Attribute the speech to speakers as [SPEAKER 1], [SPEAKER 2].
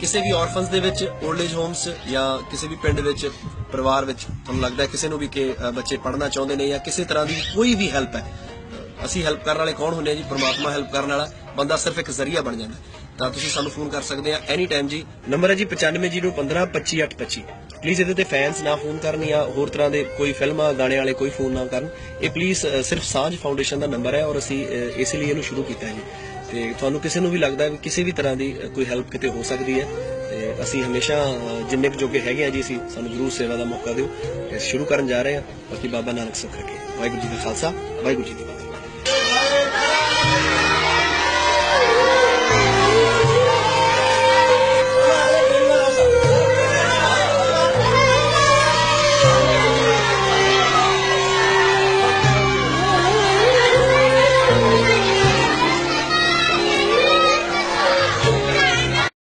[SPEAKER 1] ਕਿਸੇ ਵੀ ਆਰਫਨਸ ਦੇ ਵਿੱਚ 올ਡ ਏਜ ਹੋਮਸ ਜਾਂ ਕਿਸੇ ਵੀ ਪਿੰਡ ਵਿੱਚ, ਪਰਿਵਾਰ ਵਿੱਚ ਤੁਹਾਨੂੰ ਲੱਗਦਾ ਕਿਸੇ ਨੂੰ ਵੀ ਕਿ ਬੱਚੇ ਪੜ੍ਹਨਾ ਚਾਹੁੰਦੇ ਨੇ ਜਾਂ ਕਿਸੇ ਤਰ੍ਹਾਂ ਦੀ ਕੋਈ ਵੀ ਹੈਲਪ ਹੈ? ਅਸੀਂ ਹੈਲਪ ਕਰਨ ਵਾਲੇ ਕੌਣ ਹੁੰਦੇ ਆ ਜੀ? ਪ੍ਰਮਾਤਮਾ ਹੈਲਪ ਕਰਨ ਵਾਲਾ ਬੰਦਾ ਸਿਰਫ ਇੱਕ ਜ਼ਰੀਆ ਬਣ ਜਾਂਦਾ। ਤਾਂ ਤੁਸੀਂ ਸਾਨੂੰ ਫੋਨ ਕਰ ਸਕਦੇ ਆ ਐਨੀ ਟਾਈਮ ਜੀ। ਨੰਬਰ ਹੈ ਜੀ 9501525825 ਪਲੀਜ਼ ਇਹਦੇ ਤੇ ਫੈਨਸ ਨਾ ਫੋਨ ਕਰਨ ਜਾਂ ਹੋਰ ਤਰ੍ਹਾਂ ਦੇ ਕੋਈ ਫਿਲਮਾਂ, ਗਾਣੇ ਵਾਲੇ ਕੋਈ ਫੋਨ ਨਾ ਕਰਨ। ਇਹ ਪਲੀਜ਼ ਸਿਰਫ ਸਾਂਝ ਫਾਊਂਡੇਸ਼ਨ ਦਾ ਨੰਬਰ ਹੈ ਔਰ ਅਸੀਂ ਇਸ ਲਈ ਇਹਨੂੰ ਸ਼ੁਰੂ ਕੀਤਾ ਹੈ ਜੀ। ਤੇ ਤੁਹਾਨੂੰ ਕਿਸੇ ਨੂੰ ਵੀ ਲੱਗਦਾ ਹੈ ਵੀ ਕਿਸੇ ਵੀ ਤਰ੍ਹਾਂ ਦੀ ਕੋਈ ਹੈਲਪ ਕਿਤੇ ਹੋ ਸਕਦੀ ਹੈ, ਤੇ ਅਸੀਂ ਹਮੇਸ਼ਾ ਜਿੰਨੇ ਕੁ ਜੋਗੇ ਹੈਗੇ ਆ ਜੀ ਅਸੀਂ, ਸਾਨੂੰ ਜਰੂਰ ਸੇਵਾ ਦਾ ਮੌਕਾ ਦਿਓ, ਤੇ ਸ਼ੁਰੂ ਕਰਨ ਜਾ ਰਹੇ ਹਾਂ। ਬਾਕੀ ਬਾਬਾ ਨਾਨਕ ਸੁੱਖ ਰੱਖੇ। ਵਾਹਿਗੁਰੂ ਜੀ ਦਾ ਖਾਲਸਾ, ਵਾਹਿਗੁਰੂ ਜੀ ਦੀ ਫਤਿਹ।